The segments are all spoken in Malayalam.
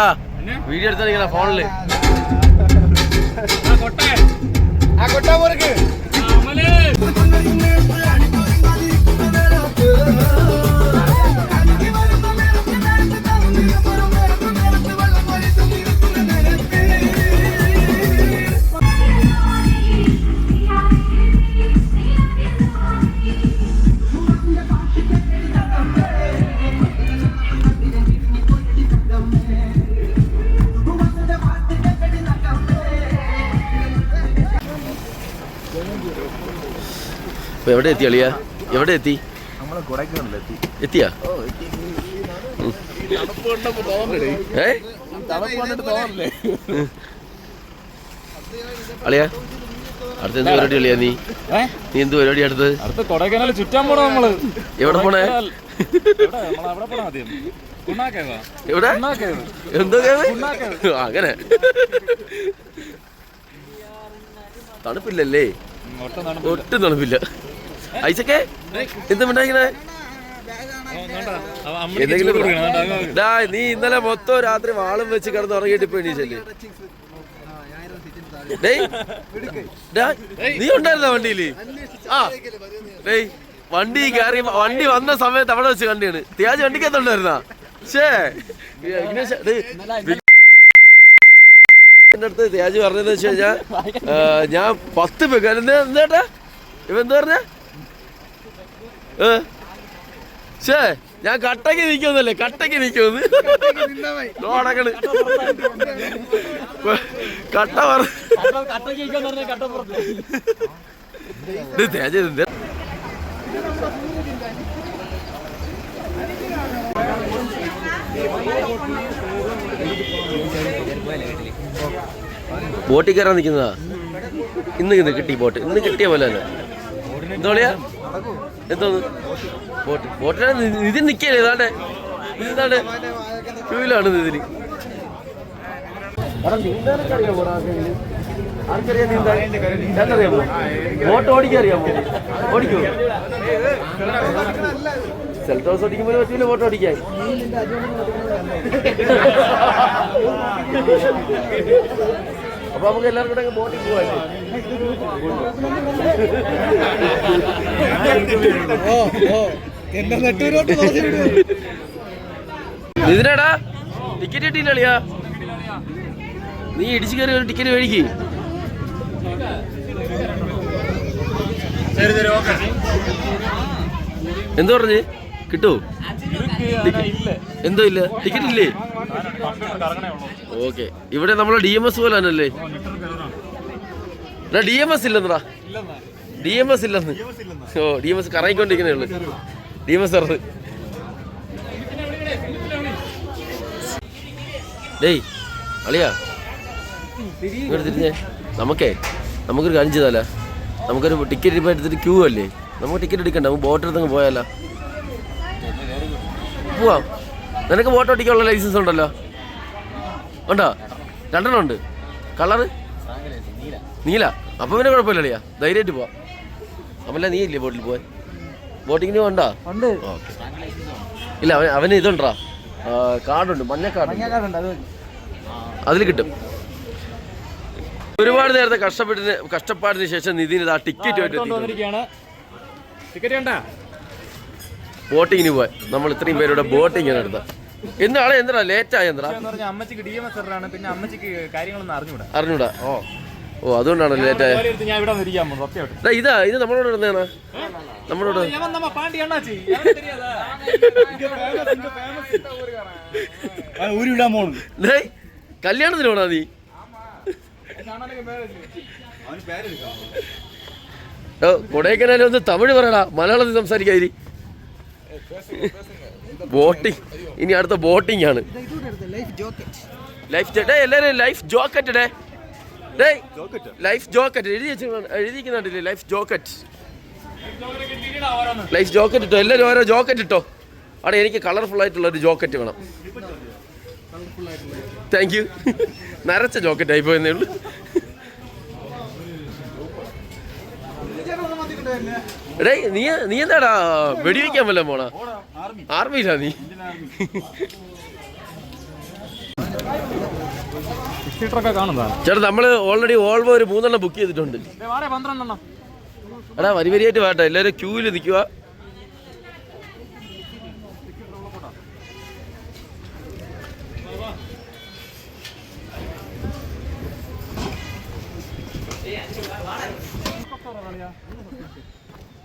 മൈക്കിലല്ല വീഡിയോ എടുത്താൽ ഫോണില് ആ കൊട്ടാ പോർക്ക് എവിടെ എത്തി അളിയ എവിടെ എത്തി. എത്തിയാ ഏ? അളിയ അടുത്ത എന്ത് പരിപാടി അളിയാ നീ? നീ എന്ത് പരിപാടി അടുത്ത്? അടുത്ത കൊടൈക്കനാൽ ചുറ്റാൻ പോണ നമ്മൾ? എവിടെ പോണേ? എവിടെ? എന്തോ അങ്ങനെ. തണുപ്പില്ലല്ലേ? ഒട്ടും തണുപ്പില്ല. ഐസക്കെ എന്ത് ഡാ നീ ഇന്നലെ മൊത്തം രാത്രി വാളും വെച്ച് കിടന്ന് ഉറങ്ങിയിട്ട് ഇപ്പൊ നീ ഉണ്ടായിരുന്ന വണ്ടിയിൽ? ആ ഡേയ് വണ്ടി കയറി വണ്ടി വന്ന സമയത്ത് അവിടെ വെച്ച് കണ്ടിയാണ് ത്യാജ് വണ്ടിക്കകത്തുണ്ടായിരുന്ന ഷേ വിഘ്നേഷ് ഡേയ്, വി- എന്റെ അടുത്ത് ത്യാജ് പറഞ്ഞതെന്ന് വെച്ച് കഴിഞ്ഞാ ഞാൻ പത്ത് പേക്ക് എന്താ ഇവ എന്താ പറഞ്ഞ? ഷേ ഞാൻ കട്ടക്ക് നിൽക്കുന്നല്ലേ കട്ടക്ക് നിൽക്കുന്നത് തോടകൾ കട്ട പറഞ്ഞു ബോട്ടിൽ കയറാൻ നിൽക്കുന്നതാ? ഇന്ന് കിട്ടി ബോട്ട് ഇന്ന് കിട്ടിയ പോലെ തന്നെ എന്തോളിയാ എന്തോന്ന്? ബോട്ട്. ബോട്ടിലാണ് ഇതിൽ നിൽക്കല്ലേ ഇതാണ്ട്? ഇതാണ് ക്യൂവിലാണ് ഇതിന് ആർക്കറിയാം നീന്താൻ? എന്നറിയാമോ ബോട്ട് ഓടിക്കാൻ അറിയാമോ ഓടിക്കോ സെൽഫ് ഹൗസ് ഓടിക്കുമ്പോൾ പറ്റൂല ബോട്ട് ഓടിക്കാൻ. അപ്പൊ നമുക്ക് എല്ലാവർക്കും കൂടെ ബോട്ടിൽ പോവാല്ലേ? ഇതിനടാ നെട്ടൂരോട്ട് ഇതിനാടാ ടിക്കറ്റ് കിട്ടിയില്ല അളിയാ. നീ ഇടിച്ചു കയറി ഒരു ടിക്കറ്റ് മേടിക്ക്. എന്തോ പറഞ്ഞ്? കിട്ടൂ? എന്തോ ഇല്ല? ടിക്കറ്റ് ഇല്ലേ? ഓക്കെ. ഇവിടെ നമ്മളെ ഡി എം എസ് പോലെ തന്നെയല്ലേ? ഡി എം എസ് ഇല്ലെന്നടാ. ഡി എം എസ് ഇല്ലെന്ന്. ഓ ഡി എം എസ് കറങ്ങിക്കൊണ്ടിരിക്കുന്നേ ഉള്ളു. ഡി എം എസ് സാറ് ഡേയ് അളിയാ. നമുക്കേ നമുക്കൊരു കാര്യം ചെയ്താല. നമുക്കൊരു ടിക്കറ്റ് ഇപ്പം എടുത്തിട്ട് ക്യൂ അല്ലേ? നമുക്ക് ടിക്കറ്റ് എടുക്കണ്ട. നമുക്ക് ബോട്ട് എടുത്തങ്ങ് പോയാലോ. പോവാം. നിനക്ക് ബോട്ട് ഓടിക്കാനുള്ള ലൈസൻസ് ഉണ്ടല്ലോ. ഉണ്ടോ? രണ്ടെണ്ണം ഉണ്ട്. കളറ് നീല. അപ്പം പിന്നെ കുഴപ്പമില്ല അളിയാ ധൈര്യമായിട്ട് പോവാം. അപ്പല്ല നീ ഇല്ലേ ബോട്ടിൽ പോവാൻ? ബോട്ടിങ്ങിന് വേണ്ട ഇല്ല അവൻ അവന് ഇതുണ്ടാ? കാർഡുണ്ട് മഞ്ഞ കാർഡ് അതിൽ കിട്ടും. ഒരുപാട് നേരത്തെ കഷ്ടപ്പെട്ടിന് കഷ്ടപ്പാടിന് ശേഷം നിതിന് ആ ടിക്കറ്റ് ടിക്കറ്റ് കണ്ടാ ബോട്ടിങ്ങിന് പോയി നമ്മൾ ഇത്രയും പേരുടെ ബോട്ടിങ്ങിന് എടുത്തത്. എന്താണ് എന്താ ലേറ്റ് ആയ അമ്മച്ചിക്ക് ഡി എം എസ് ആണ് പിന്നെ അമ്മച്ചിക്ക് കാര്യങ്ങളൊന്നും അറിഞ്ഞൂടാ. അറിഞ്ഞൂടാ? ഓ. ഓ അതുകൊണ്ടാണ് ലേറ്റ് ആയത് ഇതാ ഇത് നമ്മളോട് ഇടുന്നതാണ്. നമ്മളോട് കല്യാണത്തിന് പോണാ നീ. കൊടൈക്കനാലിൽ ഒന്ന് തമിഴ് പറയടാ. മലയാളത്തിൽ സംസാരിക്കാതിരി. ബോട്ടിങ് ഇനി അടുത്ത ബോട്ടിംഗ് ആണ്. ലൈഫ് ഡേ എല്ലാവരും life jacket day day life jacket എഴുതി എഴുതിക്കുന്നുണ്ടല്ലേ ലൈഫ് ജോക്കറ്റ് ലൈഫ് ജോക്കറ്റ് ഇട്ടോ? എല്ലാവരും ഓരോ ജോക്കറ്റ് ഇട്ടോ? അവിടെ എനിക്ക് കളർഫുൾ ആയിട്ടുള്ള ഒരു ജോക്കറ്റ് വേണം. താങ്ക് യു നരച്ച ജോക്കറ്റ് ആയി പോയെന്നേ ഉള്ളൂ. എടേ നീ നീ എന്താടാ വെടിവെക്കാൻ വല്ല പോണ? ആർമിയിലാ നീ? ചേട്ടാ നമ്മൾ ഓൾറെഡി ഓൾവോ ഒരു മൂന്നെണ്ണം ബുക്ക് ചെയ്തിട്ടുണ്ട്. എടാ വരി വരിയായിട്ട് വേണ്ട എല്ലാവരും ക്യൂവിൽ നിൽക്കുക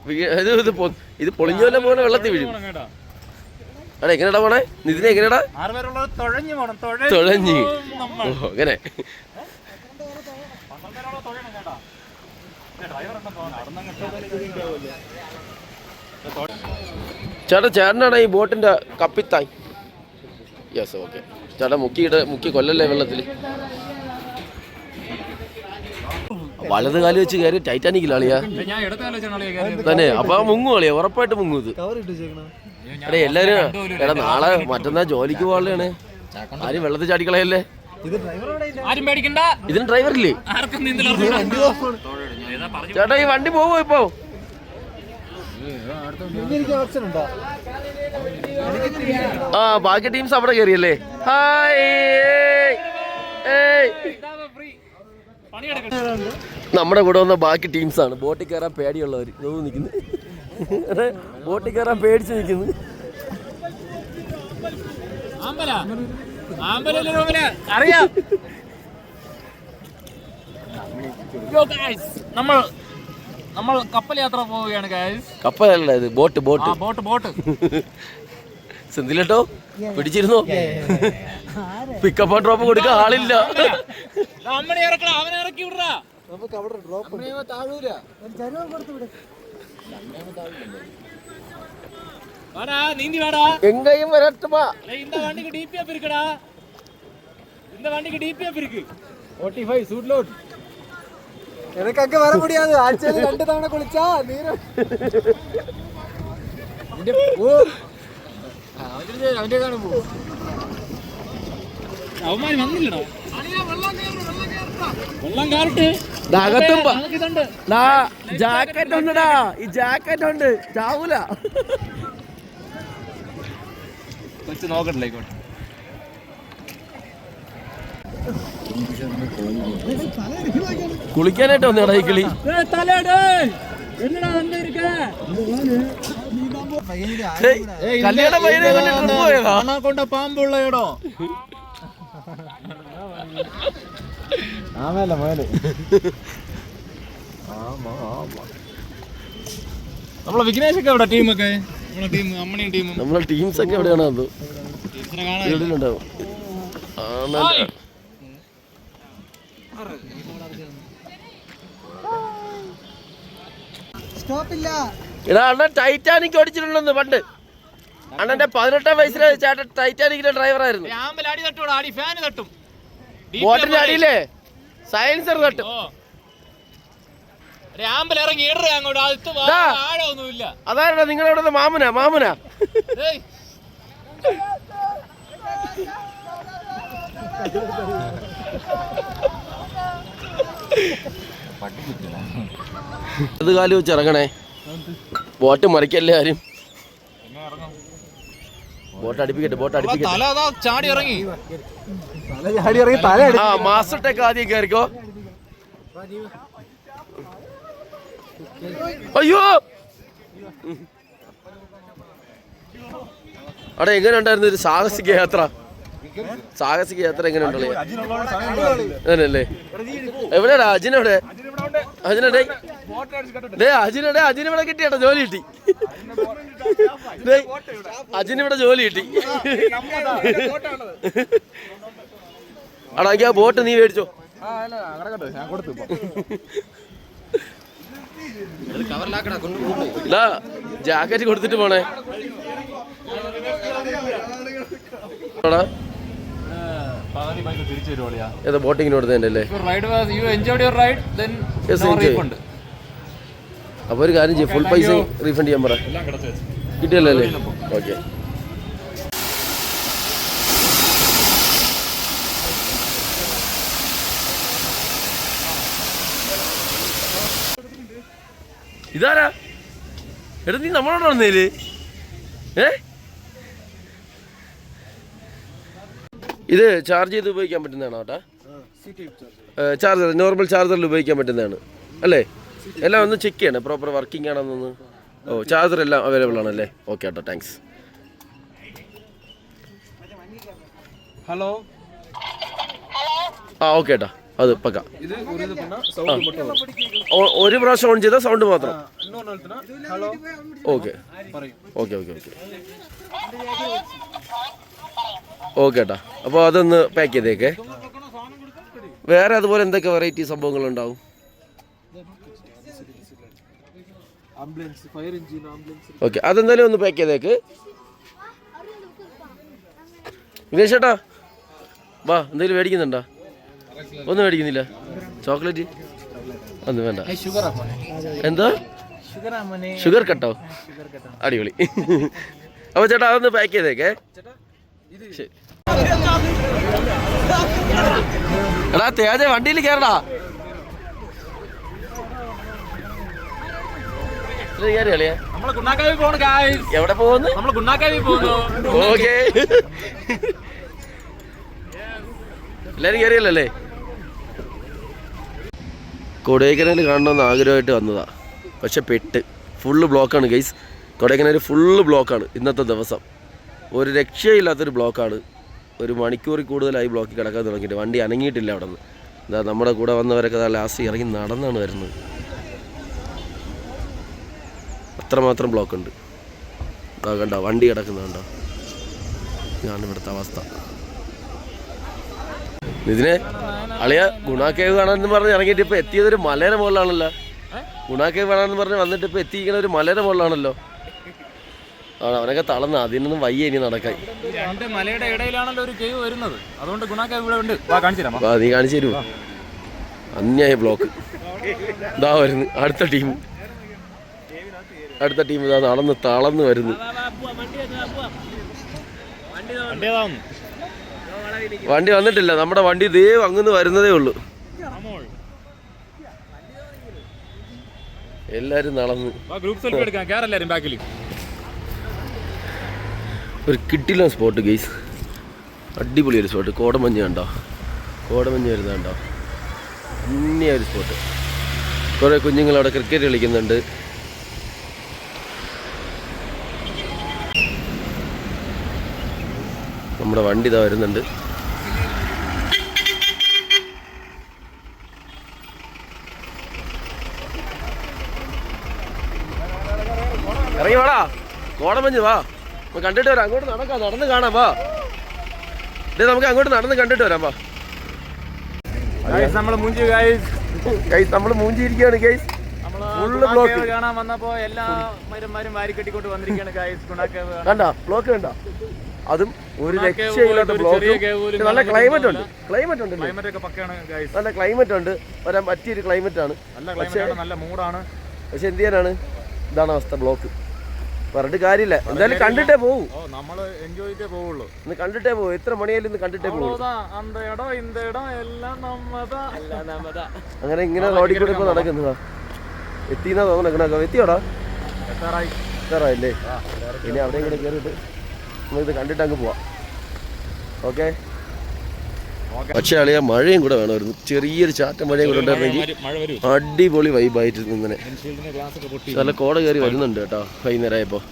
ഇത് ഇത് ഇത് പൊളിഞ്ഞോലെ പോലെ വെള്ളത്തിൽ വീഴും. എടാ എങ്ങനെയാടാ പോണേ നിതിനെ പേരുള്ളത് തുഴഞ്ഞു പോണം ഓ അങ്ങനെ. ചേട്ടാ ചേട്ടനാണ് ഈ ബോട്ടിന്റെ കപ്പിത്തായി. യെസ് ഓക്കെ ചേട്ടാ മുക്കിയിട്ട് മുക്കി കൊല്ലല്ലേ വെള്ളത്തിൽ വലത് കാൽ വെച്ച് കയറി ടൈറ്റാനിക്കിൽ അളിയാ തന്നെ അപ്പൊ ആ മുങ്ങും അളിയാ ഉറപ്പായിട്ട് മുങ്ങും ഇത്. എടേ എല്ലാരും എടാ നാളെ മറ്റന്നാ ജോലിക്ക് പോകാനുള്ളതാണ്. ആരും വെള്ളത്തിൽ ചാടിക്കളയല്ലേ ആരും പേടിക്കണ്ട. ഇതിന് ഡ്രൈവറില്ലേ ഇല്ലേ? ചേട്ടാ ഈ വണ്ടി പോവോ ഇപ്പോ? ആ ബാക്കി ടീംസ് അവിടെ കയറിയല്ലേ ഹായ് ഏയ്. നമ്മുടെ കൂടെ വന്ന ബാക്കി ടീംസ് ആണ്. ബോട്ടിൽ കയറാൻ പേടിയുള്ളവർ ഇതൊന്നും നിൽക്കുന്നു. അതെ ബോട്ടിൽ കയറാൻ പേടിച്ച് നിൽക്കുന്നു. അറിയാം. നമ്മൾ നമ്മൾ കപ്പൽ യാത്ര പോവുകയാണ് കപ്പലല്ല ഇത്. Boat boat. Boat boat. സെന്തിലേട്ടോ പിടിച്ചിരുന്നോ pickup and drop കൊടുക്കാൻ ആളില്ല അമ്മനെ ഇറക്കണം അവനെ ഇറക്കി വിടറാ வாடா நீந்தி வாடா എങ്കയും വരട്ടുമാ டேய், இந்த வண்டிக்கு டிபிஎஃப் இருக்குடா இந்த வண்டிக்கு டிபிஎஃப் இருக்கு 45 சூட் லோட் എനക്കൊക്കെ വര മുടിയാത് ആഴ്ചയിൽ രണ്ട് തവണ കുളിച്ചാ നീര് അവന്റെ കാണും പോകും വെള്ളം ജാക്കറ്റ് ഈ ജാക്കറ്റ് ഉണ്ട്. കുളിക്കാനായിട്ട് വന്നിടാ ഈ കിളി. തലേടേ എന്നടാ കല്യാണ പയ്യനെ കൊണ്ട് trip പോയതാ? കൊണ്ട പാമ്പുള്ള ഇടോ ആമേല മോനെ നമ്മളെ വിഘ്നേഷൊക്കെ എവിടെ ടീമൊക്കെ? നമ്മളെ ടീം അമ്മണിയും ടീമും. നമ്മളെ ടീംസ് ഒക്കെ എവിടെയാണ് അത്? ടീംസിനെ ആണല്ലേ. സ്റ്റോപ്പില്ല. അണ്ണൻ ടൈറ്റാനിക് ഓടിച്ചിട്ടുണ്ടെന്ന് പണ്ട്. അണ്ണന്റെ പതിനെട്ടാം വയസ്സിലെ ചേട്ടൻ ടൈറ്റാനിക്കിന്റെ ഡ്രൈവറായിരുന്നു ആമ്പൽ അടി തട്ടൂടാ അടി ഫാന് തട്ടും. ബോട്ടിന്റെ അടിയില്ലേ സയൻസർ തട്ടും. അതാരണ നിങ്ങളവിടെ മാമന മാമന. ഏയ്. അത് കാലി വെച്ച് ഇറങ്ങണേ ബോട്ട് മറിക്കല്ലേ ആരും ബോട്ട് അടുപ്പിക്കട്ടെ ബോട്ട് അടുപ്പിക്കട്ടെ. ചാടി ഇറങ്ങി. ചാടി ഇറങ്ങി തല ആ മാസ്റ്റർ ആദ്യം കയറിക്കോ അയ്യോ! അവിടെ എങ്ങനെ ഉണ്ടായിരുന്നു ഒരു സാഹസിക യാത്ര? സാഹസിക യാത്ര എങ്ങനെ ഉണ്ടല്ലേ അങ്ങനല്ലേ എവിടെയാടാ അജിനെവിടെ? അജിനെടേ ഡേ അജിനെടെ അജിനിവിടെ കിട്ടിയാട്ടോ ജോലി കിട്ടി. അജിനിവിടെ ജോലി കിട്ടി. അടാ ആ ബോട്ട് നീ മേടിച്ചോ. ഞാൻ കൊടുത്തു ഇതാ ജാക്കറ്റ് കൊടുത്തിട്ട് പോണേ എടാ, പകുതി ബൈക്ക് തിരിച്ചു വരുവാളിയാ ഏതാ ബോട്ടിങ്ങിന് കൊടുത്തതിന്റെ അല്ലേ? Ride you enjoyed your ride then Yes, enjoy. Refund അപ്പൊ ഒരു കാര്യം ചെയ്യും ഫുൾ പൈസ റീഫണ്ട് ചെയ്യാൻ പറ. കിട്ടിയല്ലോ അല്ലേ? ഓക്കെ ഇതാരാ? എടാ നീ നമ്മളോട് വന്നേൽ? ഏ? ഇത് ചാർജ് ചെയ്ത് ഉപയോഗിക്കാൻ പറ്റുന്നതാണോ ഏട്ടാ? ചാർജർ നോർമൽ ചാർജറിൽ ഉപയോഗിക്കാൻ പറ്റുന്നതാണ്. അല്ലേ? എല്ലാം ഒന്ന് ചെക്ക് ചെയ്യണം. പ്രോപ്പർ വർക്കിംഗ് ആണെന്നൊന്ന്. ഓ ചാർജർ എല്ലാം അവൈലബിൾ ആണല്ലേ? ഓക്കെ ഏട്ടാ താങ്ക്സ് ഹലോ ആ ഓക്കെ ഏട്ടാ. അത് പക്ക. ഒരു പ്രാവശ്യം ഓൺ ചെയ്താൽ സൗണ്ട് മാത്രം. Okay okay okay okay okay ഏട്ടാ. അപ്പോൾ അതൊന്ന് പാക്ക് ചെയ്തേക്കേ. വേറെ അതുപോലെ എന്തൊക്കെ വെറൈറ്റി സംഭവങ്ങളുണ്ടാവും? ഓക്കെ അതെന്തായാലും ഒന്ന് പാക്ക് ചെയ്തേക്ക്. വിനേഷ് വാ എന്തെങ്കിലും മേടിക്കുന്നുണ്ടോ? ഒന്നും മേടിക്കുന്നില്ല. ചോക്ലേറ്റ്? ഒന്നും വേണ്ട. എന്താ? ഷുഗർ കട്ടോ അടിപൊളി. അപ്പോൾ ചേട്ടാ അതൊന്ന് പാക്ക് ചെയ്തേക്കേ. ശരി. എടാ തേജ വണ്ടിയിൽ കയറടാ എവിടെ പോകുന്നു? ഓക്കെ. എല്ലാരും കയറിയല്ലേ കൊടൈക്കനാൽ കാണണമെന്ന് ആഗ്രഹമായിട്ട് വന്നതാ. പക്ഷെ പെട്ട്. ഫുള്ള് ബ്ലോക്കാണ് ഗൈസ് കൊടൈക്കനാൽ ഫുള്ള് ബ്ലോക്കാണ് ഇന്നത്തെ ദിവസം. ഒരു രക്ഷയില്ലാത്തൊരു ബ്ലോക്കാണ് ഒരു മണിക്കൂറിൽ കൂടുതലായി ബ്ലോക്കിൽ കിടക്കാൻ തുടങ്ങിയിട്ട്. വണ്ടി അനങ്ങിയിട്ടില്ല അവിടെ നിന്ന് എന്താ നമ്മുടെ കൂടെ വന്നവരൊക്കെ ലാസ്റ്റ് ഇറങ്ങി നടന്നാണ് വരുന്നത്. അത്രമാത്രം ബ്ലോക്ക് ഉണ്ട്. ഇതാ കണ്ടോ വണ്ടി കിടക്കുന്നുണ്ടോ ഇതാണ് ഇവിടുത്തെ അവസ്ഥ. ഇതിനെ അളിയ ഗുണാക്കേവ് കാണാനെന്ന് പറഞ്ഞ് ഇറങ്ങിയിട്ട് ഇപ്പൊ എത്തിയത് ഒരു മലയുടെ മുകളിലാണല്ലോ. ഗുണാക്കേവ് കാണാന്ന് പറഞ്ഞ് വന്നിട്ട് ഇപ്പൊ എത്തിയിരിക്കുന്ന ഒരു മലയുടെ മുകളിലാണല്ലോ. ആ അവനൊക്കെ തളർന്ന് അതിനൊന്നും വയ്യ ഇനി നടക്കാൻ. രണ്ട് മലയുടെ ഇടയിലാണല്ലോ ഒരു കേവ് വരുന്നത്. അതുകൊണ്ട് ഗുണാക്കാവി ഇവിടെ ഉണ്ട്. വാ കാണിച്ചു വാ, നീ കാണിച്ചു തരുമോ അന്യായ ബ്ലോക്ക് ഇതാ വരുന്നു. അടുത്ത ടീം അടുത്ത ടീം ഇതാ നടന്ന് തളർന്ന് വരുന്നു. വണ്ടി വന്നിട്ടില്ല. നമ്മുടെ വണ്ടി ദേ അങ്ങന്ന് വരുന്നതേ ഉള്ളൂ. എല്ലാരും നടന്ന്. വാ ഗ്രൂപ്പ് സെൽഫി എടുക്കാം. കേറല്ലാരും ബാക്കിൽ ഒരു കിട്ടില്ല സ്പോട്ട് ഗെയ്സ് അടിപൊളി ഒരു സ്പോട്ട് കോടമഞ്ഞ് കണ്ടോ? കോടമഞ്ഞ് വരുന്ന കണ്ടോ അന്യ ഒരു സ്പോട്ട് കുറേ കുഞ്ഞുങ്ങൾ അവിടെ ക്രിക്കറ്റ് കളിക്കുന്നുണ്ട്. നമ്മുടെ വണ്ടി ഇതാ വരുന്നുണ്ട്. ഇറങ്ങി വാടാ. കോടമഞ്ഞ് വാ. നമുക്ക് കണ്ടിട്ട് വരാം. അങ്ങോട്ട് നടക്കാം. നടന്ന് കാണാം വാ. ദേ നമുക്ക് അങ്ങോട്ട് നടന്ന് കണ്ടിട്ട് വരാം വാ. നമ്മൾ മൂഞ്ചിരിക്കാണ് ഗായ്സ് ഗൈസ് മൂഞ്ചിയിരിക്കുകയാണ് ഗൈസ് നമ്മൾ. കാണാൻ വന്നപ്പോ എല്ലാ മരന്മാരും വന്നിരിക്കുകയാണ് കണ്ട? ബ്ലോക്ക് കണ്ട? അതും ഒരു രക്ഷയില്ലാത്ത ബ്ലോക്ക് നല്ല ക്ലൈമറ്റ് ഉണ്ട്. ക്ലൈമറ്റ് ഉണ്ട് നല്ല ക്ലൈമറ്റ് ഉണ്ട്. വരാൻ പറ്റിയൊരു ക്ലൈമറ്റ് ആണ്. പക്ഷെ എന്ത് ചെയ്യാനാണ്? ഇതാണ് അവസ്ഥ ബ്ലോക്ക് പറഞ്ഞിട്ട് കാര്യമില്ല. എന്തായാലും കണ്ടിട്ടേ പോകൂ നമ്മൾ എൻജോയ് ചെയ്തേ പോവുള്ളൂ. ഇന്ന് കണ്ടിട്ടേ പോവും. എത്ര മണിയായാലും ഇന്ന് കണ്ടിട്ടേ പോവും. അങ്ങനെ ഇങ്ങനെ റോഡിൽ കൂടെ ഇപ്പൊ നടക്കുന്നതാ. എത്തിന്നാ തോന്നണക്കണക്ക എത്തിയോടാ? എത്താറായില്ലേ? ഇനി അവിടെ കൂടെ കയറിയിട്ട് നമുക്കിത് കണ്ടിട്ട് അങ്ങ് പോവാം. ഓക്കേ? പക്ഷേ അളിയ മഴയും കൂടെ വേണമായിരുന്നു. ചെറിയൊരു ചാറ്റ മഴയും കൂടെ ഉണ്ടായിരുന്നെങ്കിൽ അടിപൊളി വൈബായിട്ട് ഇങ്ങനെ നല്ല കോട കയറി വരുന്നുണ്ട് കേട്ടോ വൈകുന്നേരം ആയപ്പോൾ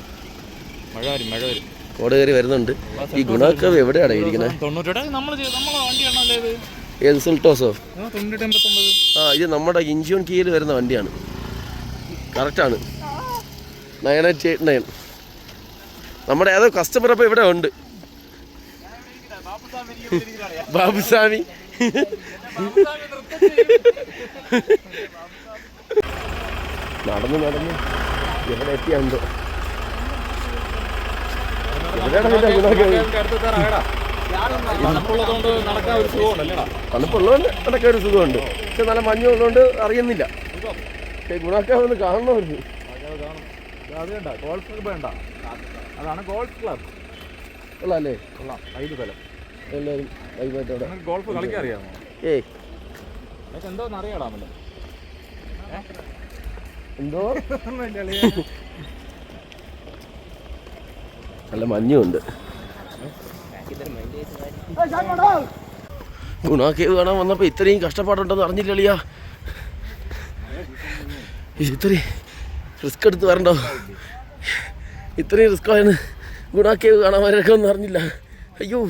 കോട കയറി വരുന്നുണ്ട്. ഈ ഗുണക്കവ് എവിടെയാണ് ഇരിക്കുന്നത്? ഏത് സുൽട്ടോസോ? ആ, ആ ഇത് നമ്മുടെ ഇഞ്ചിയോൺ കീയിൽ വരുന്ന വണ്ടിയാണ്. കറക്റ്റാണ് നയൻ എയ്റ്റ് എയ്റ്റ് നയൻ. നമ്മുടെ ഏതോ കസ്റ്റമർ അപ്പോൾ ഇവിടെ ഉണ്ട്. ബാബുസ്വാമി നടന്നു നടന്നു എവിടെ എത്തിയാണ്ടോ? ഗുണാക്കവ് തണുപ്പുള്ളതുകൊണ്ട് നടക്കാൻ ഒരു സുഖമുണ്ട്. പക്ഷെ നല്ല മഞ്ഞുള്ളതുകൊണ്ട് അറിയുന്നില്ല. പക്ഷേ അത് വേണ്ട ഗോൾഫ് വേണ്ട അതാണ് ഗോൾഫ് ക്ലബ്. കൊള്ളാല്ലേ കൊള്ളാം. ഐದು ബലം എല്ലാവരും വൈകിട്ടോടെ ഗോൾഫ് കളിക്കാൻ അറിയാമോ? ഏയ്. എന്തോന്ന് അറിയാടാമല്ലോ എന്തോ? നല്ല മഞ്ഞുണ്ട്. ഗുണാക്കേവ് കേവ് കാണാൻ വന്നപ്പോൾ ഇത്രയും കഷ്ടപ്പാടുണ്ടെന്ന് അറിഞ്ഞില്ലളിയാ. ഇത്രയും റിസ്ക് എടുത്ത് വരണ്ടോ? ഇത്രയും റിസ്ക് ആയെന്ന് ഗുണാക്കേവ് കേവ് കാണാൻ വരൊക്കെ ഒന്നും അറിഞ്ഞില്ല. അയ്യോ.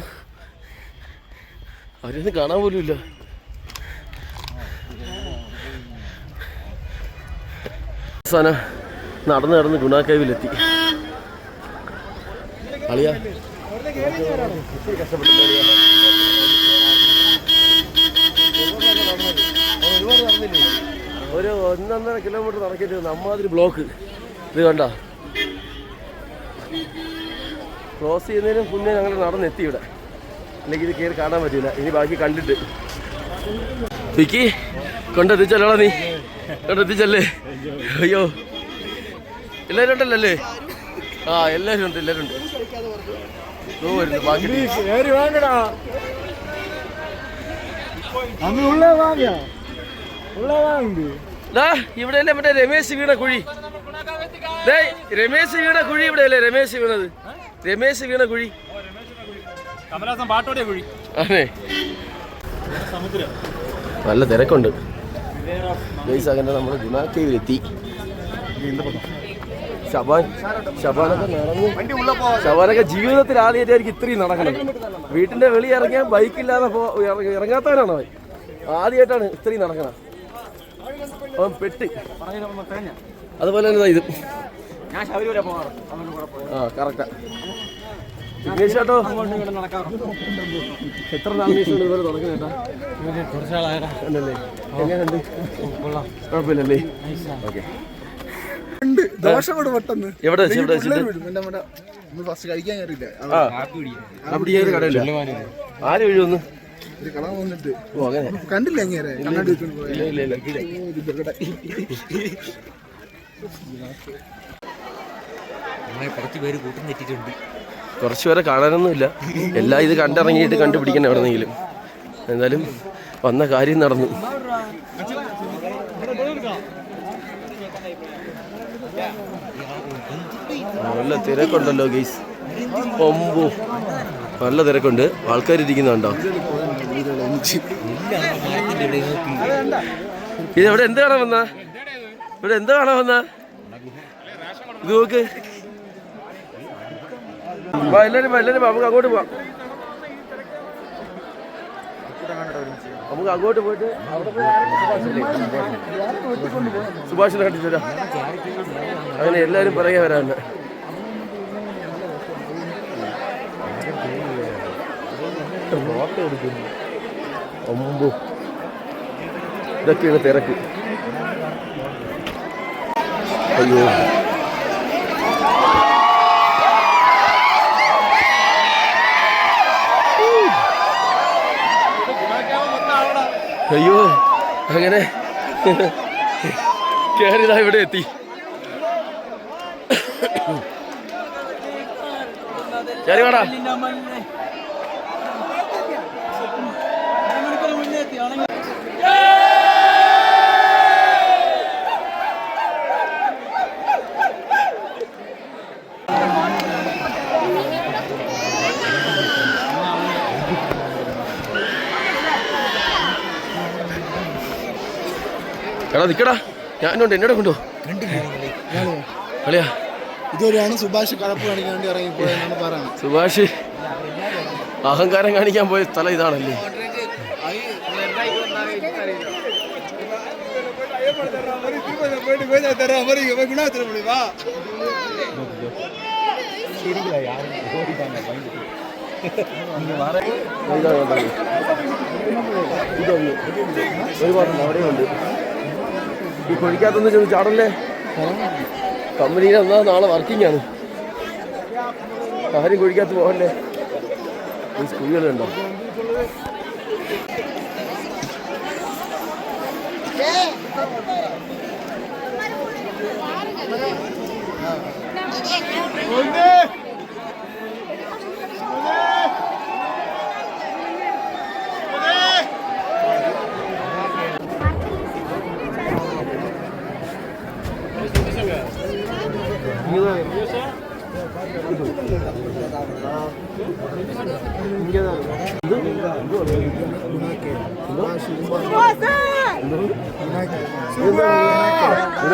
അവരൊന്നും കാണാൻ പോലും ഇല്ല. അവസാനം നടന്ന് നടന്ന് ഗുണാക്കാവിലെത്തി കേവിലെത്തി. അളിയാ. ഒരു ഒന്നൊന്നര കിലോമീറ്റർ നടക്കേണ്ടി വന്നു. അമ്മാതിരി ബ്ലോക്ക്. ഇത് കണ്ട. ക്രോസ് ചെയ്യുന്നതിന് മുന്നേ ഞങ്ങൾ നടന്നെത്തി ഇവിടെ. അല്ലെങ്കിൽ ഇത് കയറി കാണാൻ പറ്റില്ല ഇനി ബാക്കി കണ്ടിട്ട്. വിക്കി കൊണ്ടെത്തിച്ചല്ലോടാ നീ? കൊണ്ടെത്തിച്ചല്ലേ? അയ്യോ. എല്ലാവരും ഉണ്ടല്ലോ അല്ലേ? ആ എല്ലാവരും ഉണ്ട് എല്ലാവരും ഉണ്ട്. ബാക്കി ഇവിടെ അല്ലേ മറ്റേ രമേശ് വീണ കുഴി? രമേശ് വീണ കുഴി ഇവിടെ അല്ലേ രമേശ് വീണത്. രമേശ് വീണ കുഴി. കമലാസം പാട്ടോടെ കുഴി. അതെ. നല്ല തിരക്കുണ്ട്. ഗൈസ് അങ്ങനെ നമ്മൾ ഗുണാക്കേവിലെത്തി ശബാനൊക്കെ നടന്നു ജീവിതത്തിൽ ആദ്യമായിട്ടായിരിക്കും ഇത്രയും നടക്കണം വീട്ടിന്റെ വെളി ഇറങ്ങിയാൽ ബൈക്കില്ലാതെ പോ ഇറങ്ങ- ഇറങ്ങാത്തവനാണ് അവൻ? ആദ്യമായിട്ടാണ് ഇത്രയും നടക്കണം അവൻ പെട്ട്. അതുപോലെ തന്നെ ഇത്. ആ കറക്റ്റാ വിഘ്നേഷ് ചേട്ടോ എത്ര നാളിന് ശേഷം ഇതുപോലെ തുടങ്ങുന്ന ചേട്ടാ കുറച്ച് നാളായടാ ഉണ്ടല്ലേ? എങ്ങനെയുണ്ട്? കുഴപ്പമില്ലല്ലേ? ഓക്കെ. എവിടെ എവിടെ അവിടെ കടയില്ല ആര് വീഴുമെന്ന് ഒരു കള വന്നിട്ട്. ഓ അങ്ങനെ. കണ്ടില്ല കുറച്ച് പേര് കൂട്ടം തെറ്റിട്ടുണ്ട്. കുറച്ച് പേരെ കാണാനൊന്നുമില്ല. എല്ലാം ഇത് കണ്ടിറങ്ങിയിട്ട് കണ്ടുപിടിക്കണം എവിടെന്നെങ്കിലും. എന്തായാലും വന്ന കാര്യം നടന്നു. നല്ല തിരക്കുണ്ടല്ലോ ഗെയ്സ് ഒമ്പോ. നല്ല തിരക്കുണ്ട്. ആൾക്കാർ ഇരിക്കുന്നുണ്ടോ ഇത് ഇവിടെ എന്ത് കാണാൻ വന്ന? ഇവിടെ എന്ത് കാണാൻ വന്ന? ഇത് നോക്ക്. വാ നമുക്ക് അങ്ങോട്ട് നമുക്ക് അങ്ങോട്ട് പോയിട്ട്? സുഭാഷിനെ കണ്ടിട്ട് അങ്ങനെ എല്ലാരും പറയാ ഒമ്പു. ഇതൊക്കെയാണ് തിരക്ക്. അയ്യോ. അയ്യോ അങ്ങനെ. കേറിയതാ ഇവിടെ എത്തി. കേറി വേടാ. എടാ നിക്കടാ. ഞാനുണ്ട് എന്നോട് കൊണ്ടോ കളിയാ. ഇതുവരെയാണ് സുഭാഷ് കളപ്പ് കാണിക്കാൻ വേണ്ടി ഇറങ്ങിപ്പോയെന്നാണ് പറയുന്നത് സുഭാഷ് അഹങ്കാരം കാണിക്കാൻ പോയ സ്ഥലം ഇതാണല്ലേ? ഒരുപാട് അവിടെയുണ്ട് ഈ കുഴിക്കകത്തൊന്ന് ചെന്ന് ചാടല്ലേ? കമ്പനിയിൽ എന്നാ നാളെ വർക്കിംഗ് ആണ്. ആരും കുഴിക്കകത്ത് പോകല്ലേ ഈ സ്കൂളുകളുണ്ടോ ഉണ്ട്?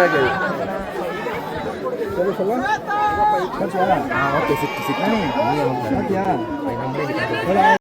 कितना के चलो चलो हाँ ओके सिक्की सिक्की नहीं हम क्या